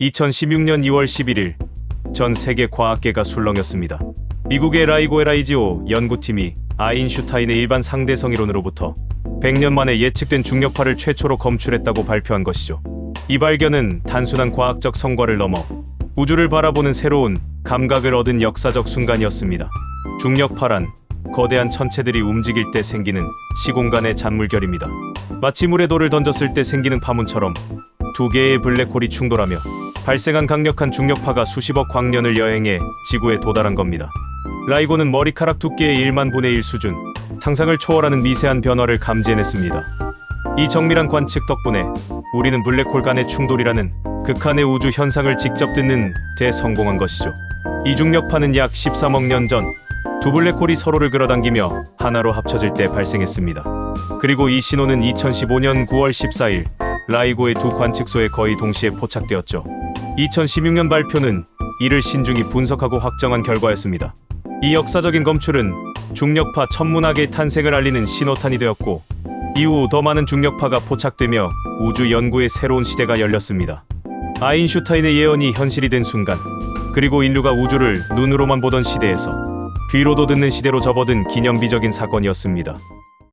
2016년 2월 11일 전 세계 과학계가 술렁였습니다. 미국의 라이고 에라이지오 연구팀이 아인슈타인의 일반 상대성 이론으로부터 100년 만에 예측된 중력파를 최초로 검출했다고 발표한 것이죠. 이 발견은 단순한 과학적 성과를 넘어 우주를 바라보는 새로운 감각을 얻은 역사적 순간이었습니다. 중력파란 거대한 천체들이 움직일 때 생기는 시공간의 잔물결입니다. 마치 물에 돌을 던졌을 때 생기는 파문처럼 두 개의 블랙홀이 충돌하며 발생한 강력한 중력파가 수십억 광년을 여행해 지구에 도달한 겁니다. 라이고는 머리카락 두께의 1만 분의 1 수준, 상상을 초월하는 미세한 변화를 감지해냈습니다. 이 정밀한 관측 덕분에 우리는 블랙홀 간의 충돌이라는 극한의 우주 현상을 직접 듣는 데 성공한 것이죠. 이 중력파는 약 13억 년 전 두 블랙홀이 서로를 끌어당기며 하나로 합쳐질 때 발생했습니다. 그리고 이 신호는 2015년 9월 14일 라이고의 두 관측소에 거의 동시에 포착되었죠. 2016년 발표는 이를 신중히 분석하고 확정한 결과였습니다. 이 역사적인 검출은 중력파 천문학의 탄생을 알리는 신호탄이 되었고 이후 더 많은 중력파가 포착되며 우주 연구의 새로운 시대가 열렸습니다. 아인슈타인의 예언이 현실이 된 순간 그리고 인류가 우주를 눈으로만 보던 시대에서 귀로도 듣는 시대로 접어든 기념비적인 사건이었습니다.